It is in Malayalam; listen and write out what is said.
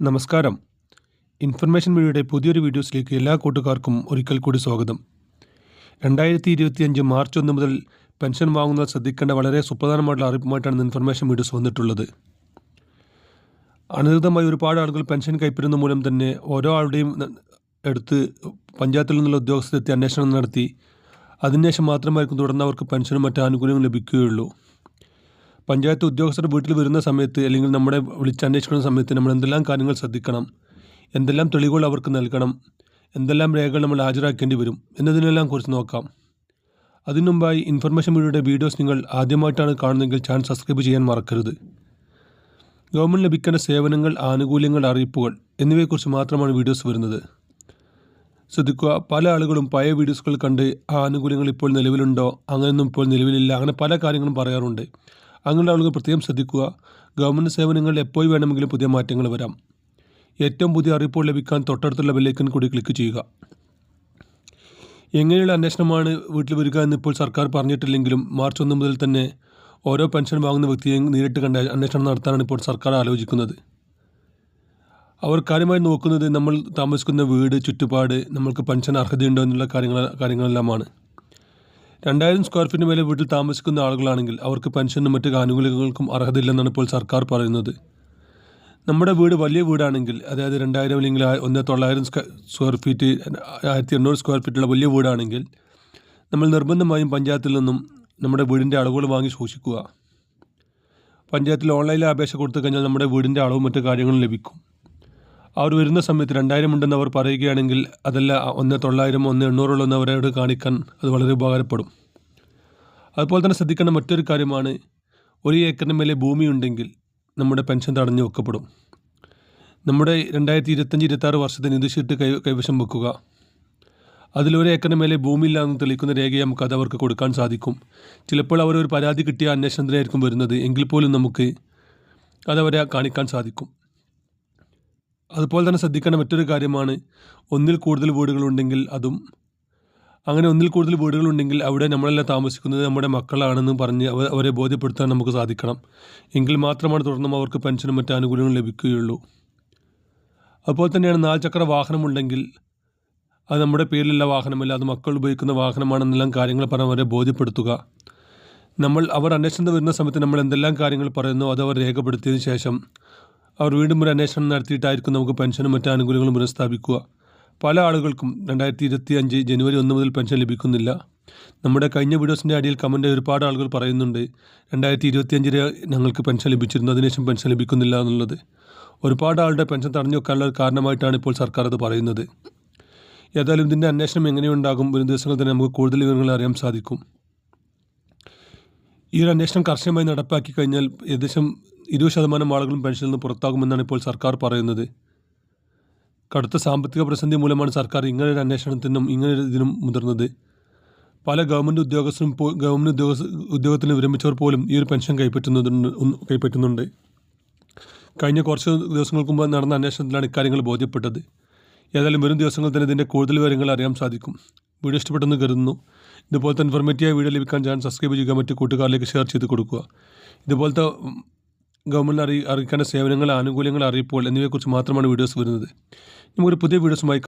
നമസ്കാരം. ഇൻഫർമേഷൻ മീഡിയയുടെ പുതിയൊരു വീഡിയോസിലേക്ക് എല്ലാ കൂട്ടുകാർക്കും ഒരിക്കൽ കൂടി സ്വാഗതം. രണ്ടായിരത്തി ഇരുപത്തിയഞ്ച് മാർച്ച് ഒന്ന് മുതൽ പെൻഷൻ വാങ്ങുന്നവർ ശ്രദ്ധിക്കേണ്ട വളരെ സുപ്രധാനമായിട്ടുള്ള അറിയിപ്പുമായിട്ടാണ് ഇൻഫർമേഷൻ വീഡിയോസ് വന്നിട്ടുള്ളത്. അനധികൃതമായി ഒരുപാട് ആളുകൾ പെൻഷൻ കൈപ്പറ്റുന്ന മൂലം തന്നെ ഓരോ ആളുടെയും എടുത്ത് പഞ്ചായത്തിൽ നിന്നുള്ള ഉദ്യോഗസ്ഥരെത്തി അന്വേഷണം നടത്തി. അതിനുശേഷം മാത്രമായിരിക്കും തുടർന്ന് അവർക്ക് പെൻഷനും മറ്റു ആനുകൂല്യവും ലഭിക്കുകയുള്ളൂ. പഞ്ചായത്ത് ഉദ്യോഗസ്ഥർ വീട്ടിൽ വരുന്ന സമയത്ത് അല്ലെങ്കിൽ നമ്മുടെ വിളിച്ചന്വേഷിക്കുന്ന സമയത്ത് നമ്മൾ എന്തെല്ലാം കാര്യങ്ങൾ ശ്രദ്ധിക്കണം എന്തെല്ലാം തെളിവുകൾ അവർക്ക് നൽകണം എന്തെല്ലാം രേഖകൾ നമ്മൾ ഹാജരാക്കേണ്ടി വരും എന്നതിനെല്ലാം കുറിച്ച് നോക്കാം. അതിനു മുമ്പായി ഇൻഫർമേഷൻ മീഡിയയുടെ വീഡിയോസ് നിങ്ങൾ ആദ്യമായിട്ടാണ് കാണുന്നതെങ്കിൽ ചാനൽ സബ്സ്ക്രൈബ് ചെയ്യാൻ മറക്കരുത്. ഗവൺമെന്റ് ലഭിക്കേണ്ട സേവനങ്ങൾ ആനുകൂല്യങ്ങൾ അറിയിപ്പുകൾ എന്നിവയെക്കുറിച്ച് മാത്രമാണ് വീഡിയോസ് വരുന്നത്. ശ്രദ്ധിക്കുക പല ആളുകളും പഴയ വീഡിയോസുകൾ കണ്ട് ആ ആനുകൂല്യങ്ങൾ ഇപ്പോൾ നിലവിലുണ്ടോ? അങ്ങനെയൊന്നും ഇപ്പോൾ നിലവിലില്ല. അങ്ങനെ പല കാര്യങ്ങളും പറയാറുണ്ട്. അങ്ങനെയുള്ള ആളുകൾ പ്രത്യേകം ശ്രദ്ധിക്കുക. ഗവൺമെന്റ് സേവനങ്ങളിൽ എപ്പോൾ വേണമെങ്കിലും പുതിയ മാറ്റങ്ങൾ വരാം. ഏറ്റവും പുതിയ അറിയിപ്പോൾ ലഭിക്കാൻ തൊട്ടടുത്തുള്ള ബെല്ലൈക്കൻ കൂടി ക്ലിക്ക് ചെയ്യുക. എങ്ങനെയുള്ള അന്വേഷണമാണ് വീട്ടിൽ വരിക എന്നിപ്പോൾ സർക്കാർ പറഞ്ഞിട്ടില്ലെങ്കിലും മാർച്ച് ഒന്ന് മുതൽ തന്നെ ഓരോ പെൻഷൻ വാങ്ങുന്ന വ്യക്തിയെ നേരിട്ട് കണ്ട അന്വേഷണം നടത്താനാണ് ഇപ്പോൾ സർക്കാർ ആലോചിക്കുന്നത്. അവർ കാര്യമായി നോക്കുന്നത് നമ്മൾ താമസിക്കുന്ന വീട് ചുറ്റുപാട് നമ്മൾക്ക് പെൻഷൻ അർഹതയുണ്ടോ എന്നുള്ള കാര്യങ്ങൾ കാര്യങ്ങളെല്ലാമാണ്. രണ്ടായിരം സ്ക്വയർ ഫീറ്റിന് മേലെ വീട്ടിൽ താമസിക്കുന്ന ആളുകളാണെങ്കിൽ അവർക്ക് പെൻഷനും മറ്റ് ആനുകൂല്യങ്ങൾക്കും അർഹതയില്ലെന്നാണ് ഇപ്പോൾ സർക്കാർ പറയുന്നത്. നമ്മുടെ വീട് വലിയ വീടാണെങ്കിൽ അതായത് രണ്ടായിരം അല്ലെങ്കിൽ ഒന്ന് തൊള്ളായിരം സ്ക്വ- സ്ക്വയർ ഫീറ്റ് ആയിരത്തി എണ്ണൂറ് സ്ക്വയർ ഫീറ്റുള്ള വലിയ വീടാണെങ്കിൽ നമ്മൾ നിർബന്ധമായും പഞ്ചായത്തിൽ നിന്നും നമ്മുടെ വീടിന്റെ അളവുകൾ വാങ്ങി സൂക്ഷിക്കുക. പഞ്ചായത്തിൽ ഓൺലൈനിൽ അപേക്ഷ കൊടുത്തു കഴിഞ്ഞാൽ നമ്മുടെ വീടിന്റെ അളവും മറ്റു കാര്യങ്ങളും ലഭിക്കും. അവർ വരുന്ന സമയത്ത് രണ്ടായിരം ഉണ്ടെന്ന് അവർ പറയുകയാണെങ്കിൽ അതല്ല ഒന്ന് തൊള്ളായിരം ഒന്ന് എണ്ണൂറുള്ളതെന്ന് അവരോട് കാണിക്കാൻ അത് വളരെ ഉപകാരപ്പെടും. അതുപോലെ തന്നെ ശ്രദ്ധിക്കേണ്ട മറ്റൊരു കാര്യമാണ് ഒരു ഏക്കറിന് മേലെ ഭൂമി ഉണ്ടെങ്കിൽ നമ്മുടെ പെൻഷൻ തടഞ്ഞു വെക്കപ്പെടും. നമ്മുടെ രണ്ടായിരത്തി ഇരുപത്തഞ്ച് ഇരുപത്താറ് വർഷത്തെ നിധിഷീട്ട് കൈ കൈവശം വെക്കുക. അതിലൊരു ഏക്കറിന് മേലെ ഭൂമിയില്ല എന്ന് തെളിയിക്കുന്ന രേഖയെ നമുക്ക് അത് അവർക്ക് കൊടുക്കാൻ സാധിക്കും. ചിലപ്പോൾ അവർ ഒരു പരാതി കിട്ടിയ അന്വേഷണത്തിനായിരിക്കും വരുന്നത് എങ്കിൽ പോലും നമുക്ക് അതവരെ കാണിക്കാൻ സാധിക്കും. അതുപോലെ തന്നെ ശ്രദ്ധിക്കേണ്ട മറ്റൊരു കാര്യമാണ് ഒന്നിൽ കൂടുതൽ വീടുകളുണ്ടെങ്കിൽ അതും. അങ്ങനെ ഒന്നിൽ കൂടുതൽ വീടുകളുണ്ടെങ്കിൽ അവിടെ നമ്മളെല്ലാം താമസിക്കുന്നത് നമ്മുടെ മക്കളാണെന്ന് പറഞ്ഞ് അവ- അവരെ ബോധ്യപ്പെടുത്താൻ നമുക്ക് സാധിക്കണം. എങ്കിൽ മാത്രമാണ് തുടർന്നും അവർക്ക് പെൻഷനും മറ്റ് ആനുകൂല്യങ്ങളും ലഭിക്കുകയുള്ളൂ. അതുപോലെ തന്നെയാണ് നാൽചക്ര വാഹനമുണ്ടെങ്കിൽ അത് നമ്മുടെ പേരിലുള്ള വാഹനമല്ല അത് മക്കൾ ഉപയോഗിക്കുന്ന വാഹനമാണെന്നെല്ലാം കാര്യങ്ങൾ പറഞ്ഞ് അവരെ ബോധ്യപ്പെടുത്തുക. നമ്മൾ അവർ അന്വേഷണത്തിൽ വരുന്ന സമയത്ത് നമ്മൾ എന്തെല്ലാം കാര്യങ്ങൾ പറയുന്നു അത് അവർ രേഖപ്പെടുത്തിയതിനു ശേഷം അവർ വീണ്ടും ഒരു അന്വേഷണം നടത്തിയിട്ടായിരിക്കും നമുക്ക് പെൻഷനും മറ്റ് ആനുകൂല്യങ്ങളും പുനഃസ്ഥാപിക്കുക. പല ആളുകൾക്കും രണ്ടായിരത്തി ഇരുപത്തി അഞ്ച് ജനുവരി ഒന്ന് മുതൽ പെൻഷൻ ലഭിക്കുന്നില്ല. നമ്മുടെ കഴിഞ്ഞ വീഡിയോസിന്റെ അടിയിൽ കമന്റ് ഒരുപാട് ആളുകൾ പറയുന്നുണ്ട് രണ്ടായിരത്തി ഇരുപത്തി അഞ്ചിന് ഞങ്ങൾക്ക് പെൻഷൻ ലഭിച്ചിരുന്നു അതിനുശേഷം പെൻഷൻ ലഭിക്കുന്നില്ല എന്നുള്ളത്. ഒരുപാട് ആളുടെ പെൻഷൻ തടഞ്ഞു വെക്കാനുള്ള കാരണമായിട്ടാണ് ഇപ്പോൾ സർക്കാർ അത് പറയുന്നത്. ഏതായാലും ഇതിന്റെ അന്വേഷണം എങ്ങനെയുണ്ടാകും വരും ദിവസങ്ങളിൽ തന്നെ നമുക്ക് കൂടുതൽ വിവരങ്ങൾ അറിയാൻ സാധിക്കും. ഈ ഒരു അന്വേഷണം കർശനമായി നടപ്പാക്കി കഴിഞ്ഞാൽ ഏകദേശം ഇരുപത് ശതമാനം ആളുകളും പെൻഷനിൽ നിന്ന് പുറത്താകുമെന്നാണ് ഇപ്പോൾ സർക്കാർ പറയുന്നത്. കടുത്ത സാമ്പത്തിക പ്രതിസന്ധി മൂലമാണ് സർക്കാർ ഇങ്ങനൊരു അന്വേഷണത്തിനും ഇങ്ങനൊരു ഇതിനും മുതിർന്നത്. പല ഗവൺമെന്റ് ഉദ്യോഗസ്ഥരും ഗവൺമെന്റ് ഉദ്യോഗസ്ഥ ഉദ്യോഗത്തിൽ വിരമിച്ചവർ പോലും ഈ ഒരു പെൻഷൻ കൈപ്പറ്റുന്നതുണ്ട് കൈപ്പറ്റുന്നുണ്ട്. കഴിഞ്ഞ കുറച്ച് ദിവസങ്ങൾക്ക് മുമ്പ് നടന്ന അന്വേഷണത്തിലാണ് ഇക്കാര്യങ്ങൾ ബോധ്യപ്പെട്ടത്. ഏതായാലും വരും ദിവസങ്ങളിൽ തന്നെ ഇതിന്റെ കൂടുതൽ വിവരങ്ങൾ അറിയാൻ സാധിക്കും. വീഡിയോ ഇഷ്ടപ്പെട്ടെന്ന് കരുതുന്നു. ഇതുപോലത്തെ ഇൻഫോർമേറ്റീവായ വീഡിയോ ലഭിക്കാൻ ചാനൽ സബ്സ്ക്രൈബ് ചെയ്യുക മറ്റു കൂട്ടുകാരിലേക്ക് ഷെയർ ചെയ്ത് കൊടുക്കുക. ഇതുപോലത്തെ ഗവൺമെന്റ് അറി അറിയിക്കേണ്ട സേവനങ്ങൾ ആനുകൂല്യങ്ങൾ അറിയിപ്പുകൾ എന്നിവയെക്കുറിച്ച് മാത്രമാണ് വീഡിയോസ് വരുന്നത്. നമുക്കൊരു പുതിയ വീഡിയോസുമായി